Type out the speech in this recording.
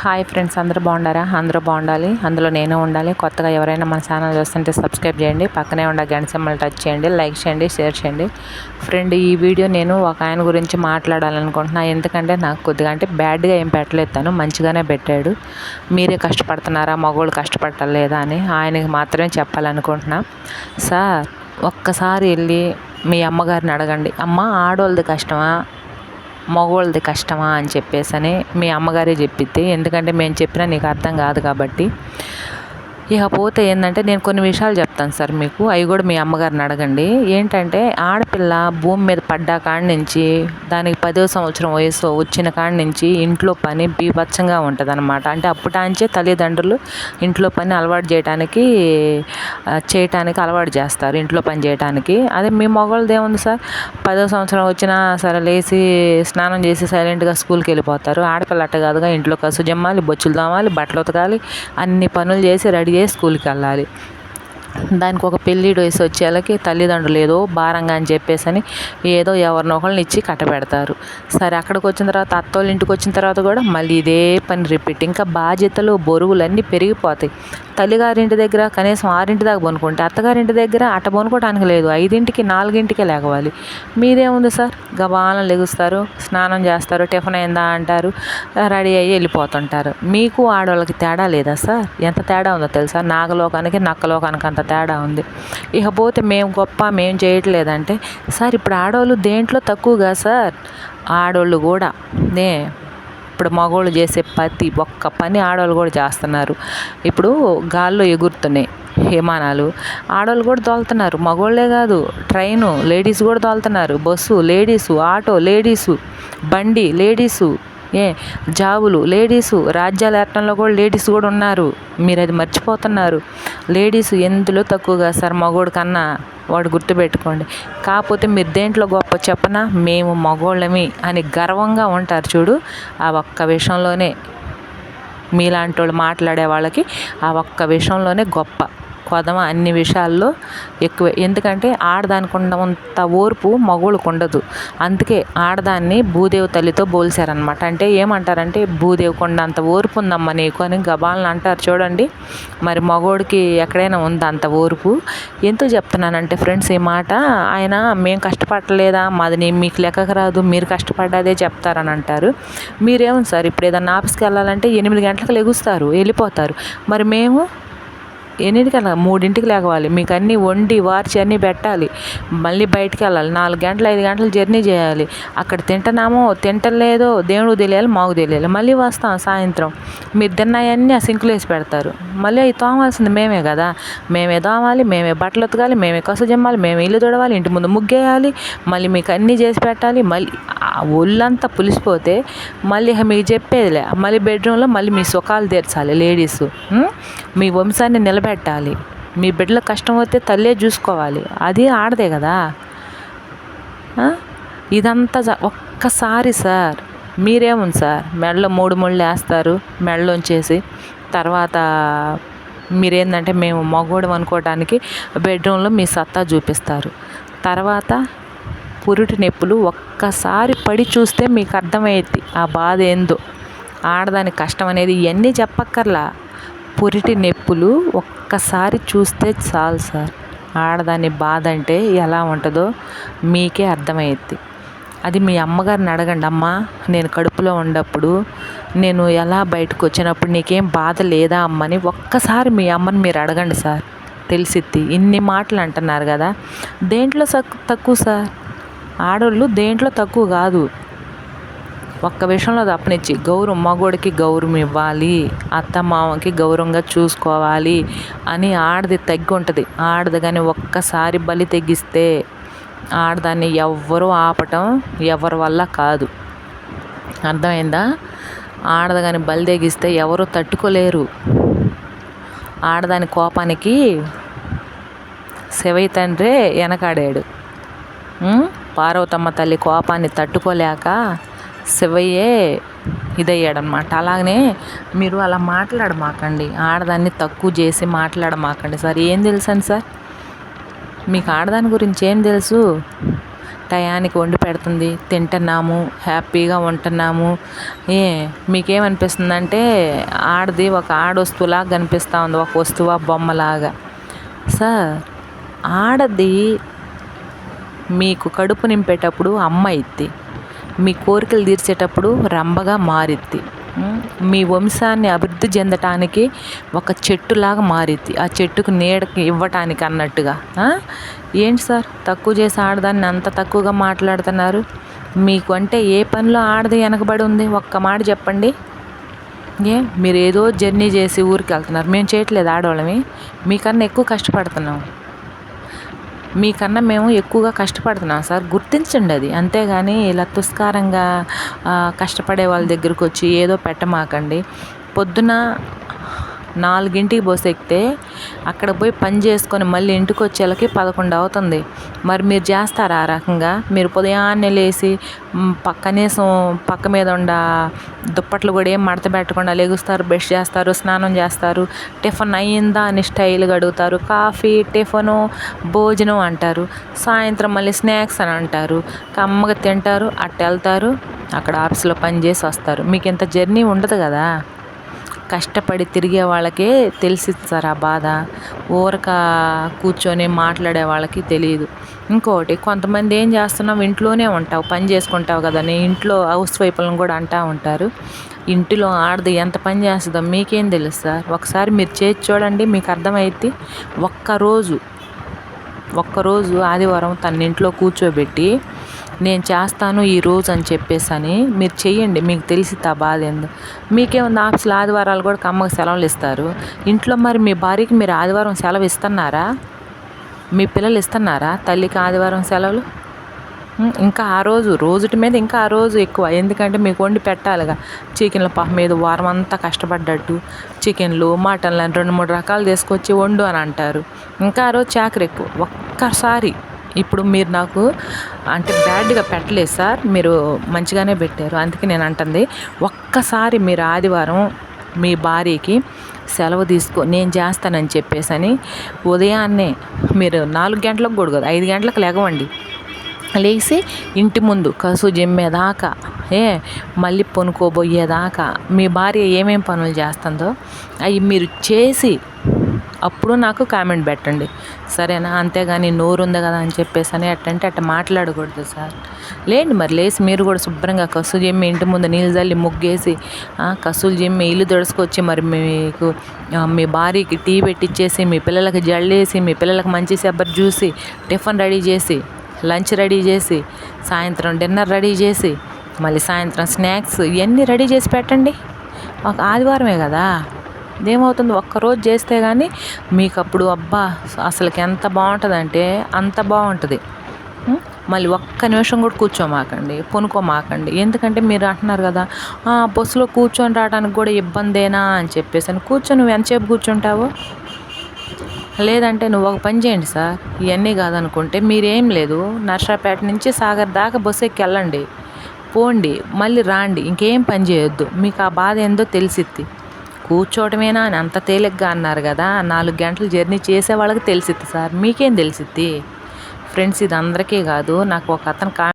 Hi friends అందరూ బాగుండారా? అందరూ బాగుండాలి. అందులో నేను ఉండాలి. కొత్తగా ఎవరైనా మన ఛానల్ చూస్తుంటే సబ్స్క్రైబ్ చేయండి. పక్కనే ఉండే గంట సింబల్ టచ్ చేయండి. లైక్ చేయండి షేర్ చేయండి. ఫ్రెండ్ ఈ వీడియో నేను ఒక ఆయన గురించి మాట్లాడాలనుకుంటున్నా. ఎందుకంటే నాకు కొద్దిగా అంటే బ్యాడ్గా ఏం పెట్టలేదు తను. మంచిగానే పెట్టాడు. మీరే కష్టపడుతున్నారా? మగవాళ్ళు కష్టపడలేదా అని ఆయనకి మాత్రమే చెప్పాలనుకుంటున్నా. సార్ ఒక్కసారి వెళ్ళి మీ అమ్మగారిని అడగండి. అమ్మ ఆడవాళ్ళది కష్టమా? మగవాళ్ళది కష్టమా అని చెప్పేసి అని మీ అమ్మగారే చెప్పిద్ది. ఎందుకంటే మేము చెప్పినా నీకు అర్థం కాదు కాబట్టి. ఇకపోతే ఏంటంటే నేను కొన్ని విషయాలు చెప్తాను సార్ మీకు. అవి కూడా మీ అమ్మగారిని అడగండి. ఏంటంటే ఆడపిల్ల భూమి మీద పడ్డా కాడి నుంచి దానికి పదో సంవత్సరం వయసు వచ్చిన కాడి నుంచి ఇంట్లో పని బీభత్సంగా ఉంటుంది అనమాట అంటే అప్పుటాంచే తల్లిదండ్రులు ఇంట్లో పని అలవాటు చేయడానికి చేయటానికి అలవాటు చేస్తారు ఇంట్లో పని చేయడానికి అదే మీ మగవాళ్ళది ఏముంది సార్? పదో సంవత్సరం వచ్చినా సరే లేచి స్నానం చేసి సైలెంట్గా స్కూల్కి వెళ్ళిపోతారు. ఆడపిల్ల అట్ట కాదుగా ఇంట్లో కసు జమ్మాలి బొచ్చులు తోమాలి బట్టలు ఉతకాలి అన్ని పనులు చేసి రెడీ చేసి స్కూల్కి వెళ్ళాలి? దానికి ఒక పెళ్ళిడు వయసు వచ్చేళ్ళకి తల్లిదండ్రులు ఏదో భారంగా అని చెప్పేసి అని ఏదో ఎవరినో ఒకళ్ళని ఇచ్చి కట్టబెడతారు. సరే అక్కడికి వచ్చిన తర్వాత అత్తోళ్ళ ఇంటికి వచ్చిన తర్వాత కూడా మళ్ళీ ఇదే పని రిపీట్. ఇంకా బాధ్యతలు బరువులు అన్నీ పెరిగిపోతాయి. తల్లిగారింటి దగ్గర కనీసం ఆరింటి దాకా పనుకుంటే అత్తగారింటి దగ్గర అట్ట పనుకోవడానికి లేదు. ఐదింటికి నాలుగింటికే లేకవాలి మీదేముంది సార్? గబాలను లెగుస్తారు స్నానం చేస్తారు టిఫిన్ అయిందా అంటారు రెడీ అయ్యి వెళ్ళిపోతుంటారు. మీకు ఆడవాళ్ళకి తేడా లేదా సార్? ఎంత తేడా ఉందో తెలుసా? నాగలోకానికి నక్కలోకానికి అంత తేడా ఉంది. ఇకపోతే మేము గొప్ప మేము చేయట్లేదంటే సార్ ఇప్పుడు ఆడవాళ్ళు దేంట్లో తక్కువగా సార్? ఆడవాళ్ళు కూడా. నే ఇప్పుడు మగవాళ్ళు చేసే ప్రతి ఒక్క పని ఆడవాళ్ళు కూడా చేస్తున్నారు. ఇప్పుడు గాల్లో ఎగురుతున్నాయి విమానాలు ఆడవాళ్ళు కూడా తోలుతున్నారు. మగవాళ్ళే కాదు ట్రైను లేడీస్ కూడా తోలుతున్నారు. బస్సు లేడీసు ఆటో లేడీసు బండి లేడీసు. ఏ జాబులు లేడీసు రాజ్యాల ఏటంలో కూడా లేడీస్ కూడా ఉన్నారు. మీరు అది మర్చిపోతున్నారు. లేడీస్ ఎందులో తక్కువగా సార్ మగోడు కన్నా వాడు గుర్తుపెట్టుకోండి. కాకపోతే మీరు దేంట్లో గొప్ప చెప్పనా? మేము మగోళ్ళమి అని గర్వంగా ఉంటారు చూడు. ఆ ఒక్క విషయంలోనే మీలాంటి వాళ్ళు మాట్లాడే వాళ్ళకి ఆ ఒక్క విషయంలోనే గొప్ప. కొదమ అన్ని విషయాల్లో ఎక్కువ. ఎందుకంటే ఆడదానికి ఉన్నంత ఓర్పు మగోళ్ళకు ఉండదు అందుకే ఆడదాన్ని భూదేవి తల్లితో పోల్చారనమాట అంటే ఏమంటారంటే భూదేవి కొండంత ఓర్పు ఉందమ్మా నీకు అని గబాలను అంటారు చూడండి. మరి మగోడికి ఎక్కడైనా ఉందా అంత ఓర్పు? ఎందుకు చెప్తున్నానంటే ఫ్రెండ్స్ ఈ మాట ఆయన మేము కష్టపడలేదా? మాది మీకు లెక్కకు రాదు. మీరు కష్టపడ్డదే చెప్తారని అంటారు మీరేమో సార్? ఇప్పుడు ఏదన్నా ఆఫీస్కి వెళ్ళాలంటే ఎనిమిది గంటలకు లెగుస్తారు వెళ్ళిపోతారు. మరి మేము ఎన్నింటికి వెళ్ళాలి మూడింటికి లేవాలి. మీకు అన్నీ వండి వార్చి అన్నీ పెట్టాలి. మళ్ళీ బయటికి వెళ్ళాలి. నాలుగు గంటలు ఐదు గంటలు జర్నీ చేయాలి. అక్కడ తింటున్నామో తింటలేదో దేవుడికి తెలియాలి మాకు తెలియాలి. మళ్ళీ వస్తాం సాయంత్రం. మీరు తిన్నాయన్నీ ఆ సింకులు వేసి పెడతారు. మళ్ళీ అవి తోమాల్సింది మేమే కదా. మేమే తోమాలి మేమే బట్టలు ఉతకాలి మేమే కసు జమ్మాలి మేమే ఇల్లు తుడవాలి ఇంటి ముందు ముగ్గేయాలి మళ్ళీ మీకు అన్నీ చేసి పెట్టాలి మళ్ళీ ఒళ్ళంతా పులిసిపోతే మళ్ళీ మీకు చెప్పేదిలే. మళ్ళీ బెడ్రూమ్లో మళ్ళీ మీ సుఖాలు తీర్చాలి లేడీస్. మీ వంశాన్ని నిలబెట్టాలి. మీ బిడ్డల కష్టం వస్తే తల్లే చూసుకోవాలి. అది ఆడదే కదా. ఇదంతా ఒక్కసారి సార్ మీరేముంది సార్? మెడలో మూడు ముళ్ళు వేస్తారు మెడలోంచేసి తర్వాత మీరేందంటే మేము మగోడం అనుకోవడానికి బెడ్రూమ్లో మీ సత్తా చూపిస్తారు. తర్వాత పురిటి నొప్పులు ఒక్కసారి పడి చూస్తే మీకు అర్థమయ్యేది ఆ బాధ ఏందో. ఆడదాని కష్టం అనేది ఇవన్నీ చెప్పక్కర్లా. పురిటి నొప్పులు ఒక్కసారి చూస్తే చాలు సార్. ఆడదాని బాధ అంటే ఎలా ఉంటుందో మీకే అర్థమయ్యేది అది మీ అమ్మగారిని అడగండి అమ్మ నేను కడుపులో ఉన్నప్పుడు నేను ఎలా బయటకు వచ్చినప్పుడు నీకేం బాధ లేదా అమ్మని ఒక్కసారి మీ అమ్మని మీరు అడగండి సార్. తెలిసిద్ది. ఇన్ని మాటలు అంటున్నారు కదా. దేంట్లో సక్- తక్కువ సార్? ఆడోళ్ళు దేంట్లో తక్కువ కాదు. ఒక్క విషయంలో తప్పనిచ్చి గౌరవం మగోడికి గౌరవం ఇవ్వాలి అత్త మామకి గౌరవంగా చూసుకోవాలి అని ఆడది తగ్గి ఉంటుంది. ఆడది కానీ ఒక్కసారి బలి తెగిస్తే ఆడదాన్ని ఎవ్వరూ ఆపటం ఎవరి వల్ల కాదు. అర్థమైందా? ఆడది కానీ బలి తెగిస్తే ఎవరు తట్టుకోలేరు. ఆడదాని కోపానికి శివయ్య తండ్రే వెనకాడాడు. పార్వతమ్మ తల్లి కోపాన్ని తట్టుకోలేక శివయ్యే ఇదయ్యాడనమాట అలాగనే మీరు అలా మాట్లాడమాకండి. ఆడదాన్ని తక్కువ చేసి మాట్లాడమాకండి సార్. ఏం తెలుసండి సార్? మీకు ఆడదాని గురించి ఏం తెలుసు? టయానికి వండి పెడుతుంది. తింటున్నాము. హ్యాపీగా ఉంటున్నాము. ఏ మీకేమనిపిస్తుందంటే ఆడది ఒక ఆడ వస్తువులాగా కనిపిస్తూ ఉంది. ఒక వస్తువు బొమ్మలాగా. సార్ ఆడది మీకు కడుపు నింపేటప్పుడు అమ్మ ఇద్ది మీ కోరికలు తీర్చేటప్పుడు రంబగా మారిద్ది. మీ వంశాన్ని అభివృద్ధి చెందటానికి ఒక చెట్టులాగా మారిద్ది. ఆ చెట్టుకు నీడకి ఇవ్వటానికి అన్నట్టుగా. ఏంటి సార్? తక్కువ చేసి ఆడదాన్ని అంత తక్కువగా మాట్లాడుతున్నారు? మీకు అంటే ఏ పనిలో ఆడది వెనకబడి ఉంది? ఒక్క మాట చెప్పండి. ఏ మీరు ఏదో జర్నీ చేసి ఊరికి వెళ్తున్నారు. మేము చేయట్లేదు ఆడవాళ్ళమి. మీకన్నా ఎక్కువ కష్టపడుతున్నాం. మీకన్నా మేము ఎక్కువగా కష్టపడుతున్నాం సార్. గుర్తించండి అది. అంతేగాని ఇలా తుస్కారంగా కష్టపడే వాళ్ళ దగ్గరికి వచ్చి ఏదో పెట్టమాకండి. పొద్దున నాలుగింటికి బస్సు ఎక్కితే అక్కడ పోయి పని చేసుకొని మళ్ళీ ఇంటికి వచ్చేళ్ళకి పదకొండు అవుతుంది. మరి మీరు చేస్తారా ఆ రకంగా? మీరు ఉదయాన్నే లేచి మ్, పక్క కనీసం పక్క మీద ఉండ దుప్పట్లు కూడా ఏం మడత పెట్టకుండా లెగుస్తారు బ్రష్ చేస్తారు స్నానం చేస్తారు టిఫిన్ అయ్యిందా అని స్టైల్గా అడుగుతారు. కాఫీ టిఫను భోజనం అంటారు. సాయంత్రం మళ్ళీ స్నాక్స్ అని అంటారు. కమ్మగా తింటారు అట్ట వెళ్తారు అక్కడ ఆఫీస్లో పని చేసి వస్తారు. మీకు ఇంత జర్నీ ఉండదు కదా? కష్టపడి తిరిగే వాళ్ళకే తెలిసిద్ది సార్ ఆ బాధ. ఊరక కూర్చొని మాట్లాడే వాళ్ళకి తెలియదు. ఇంకోటి కొంతమంది ఏం చేస్తున్నావు ఇంట్లోనే ఉంటావు పని చేసుకుంటావు కదా ఇంట్లో హౌస్ వైపులను కూడా అంటూ ఉంటారు. ఇంటిలో ఆడది ఎంత పని చేస్తుందో మీకేం తెలుసు సార్? ఒకసారి మీరు చేసి చూడండి మీకు అర్థమైద్ది. ఒక్కరోజు ఒక్కరోజు ఆదివారం తన ఇంట్లో కూర్చోబెట్టి నేను చేస్తాను ఈ రోజు అని చెప్పేసని మీరు చెయ్యండి మీకు తెలిసి ఆ బాధ ఏందో. మీకేముంది ఆఫీసులో ఆదివారాలు కూడా అమ్మకి సెలవులు ఇస్తారు. ఇంట్లో మరి మీ భార్యకి మీరు ఆదివారం సెలవు ఇస్తున్నారా? మీ పిల్లలు ఇస్తున్నారా తల్లికి ఆదివారం సెలవులు? ఇంకా ఆ రోజు రోజుటి మీద ఇంకా ఆ రోజు ఎక్కువ. ఎందుకంటే మీకు వండి పెట్టాలిగా. చికెన్ల పాప మీద వారం అంతా కష్టపడ్డట్టు. చికెన్లు మటన్లు అని రెండు మూడు రకాలు తీసుకొచ్చి వండు అని అంటారు. ఇంకా ఆ రోజు చాకరి ఎక్కువ. ఒక్కసారి ఇప్పుడు మీరు నాకు అంటే బ్యాడ్గా పెట్టలేదు సార్ మీరు మంచిగానే పెట్టారు. అందుకే నేను అంటుంది ఒక్కసారి మీరు ఆదివారం మీ భార్యకి సెలవు తీసుకో నేను చేస్తానని చెప్పేసి అని ఉదయాన్నే మీరు నాలుగు గంటలకు కూడా కదా ఐదు గంటలకు లేవండి. లేచి ఇంటి ముందు కసు జిమ్మేదాకా ఏ మళ్ళీ పొనుకోబోయేదాకా మీ భార్య ఏమేం పనులు చేస్తుందో అవి మీరు చేసి అప్పుడు నాకు కామెంట్ పెట్టండి. సరేనా? అంతేగాని నోరు ఉంది కదా అని చెప్పేసి అని అట్టంటే అట్ట మాట్లాడకూడదు సార్. లేండి మరి లేచి మీరు కూడా శుభ్రంగా కసు జమ్మి ఇంటి ముందు నీళ్ళు చల్లి ముగ్గేసి కసులు జిమ్మి ఇల్లు దొడుచుకొచ్చి మరి మీకు మీ భార్యకి టీ పెట్టిచ్చేసి మీ పిల్లలకి జల్లేసి మీ పిల్లలకి మంచి సెబ్బర్ చూసి టిఫిన్ రెడీ చేసి లంచ్ రెడీ చేసి సాయంత్రం డిన్నర్ రెడీ చేసి మళ్ళీ సాయంత్రం స్నాక్స్ ఇవన్నీ రెడీ చేసి పెట్టండి. ఒక ఆదివారమే కదా? ఇదేమవుతుంది ఒక్కరోజు చేస్తే కానీ మీకు అప్పుడు అబ్బా అసలుకి ఎంత బాగుంటుందంటే అంత బాగుంటుంది మళ్ళీ ఒక్క నిమిషం కూడా కూర్చోమాకండి పొనుకోమాకండి. ఎందుకంటే మీరు అంటున్నారు కదా బస్సులో కూర్చొని రావడానికి కూడా ఇబ్బందేనా అని చెప్పేసి అని. కూర్చొని నువ్వు ఎంతసేపు కూర్చుంటావు? లేదంటే నువ్వు ఒక పని చేయండి సార్. ఇవన్నీ కాదనుకుంటే మీరేం లేదు. నర్సాపేట నుంచి సాగర్ దాకా బస్సు ఎక్కి వెళ్ళండి. పోండి మళ్ళీ రాండి. ఇంకేం పని చేయొద్దు. మీకు ఆ బాధ ఏందో తెలిసిద్ది. కూర్చోవటమేనా అని అంత తేలిగ్గా అన్నారు కదా. నాలుగు గంటలు జర్నీ చేసే వాళ్ళకి తెలిసిద్ది సార్. మీకేం తెలిసిద్ది? ఫ్రెండ్స్ ఇది అందరికీ కాదు. నాకు ఒక అతను కా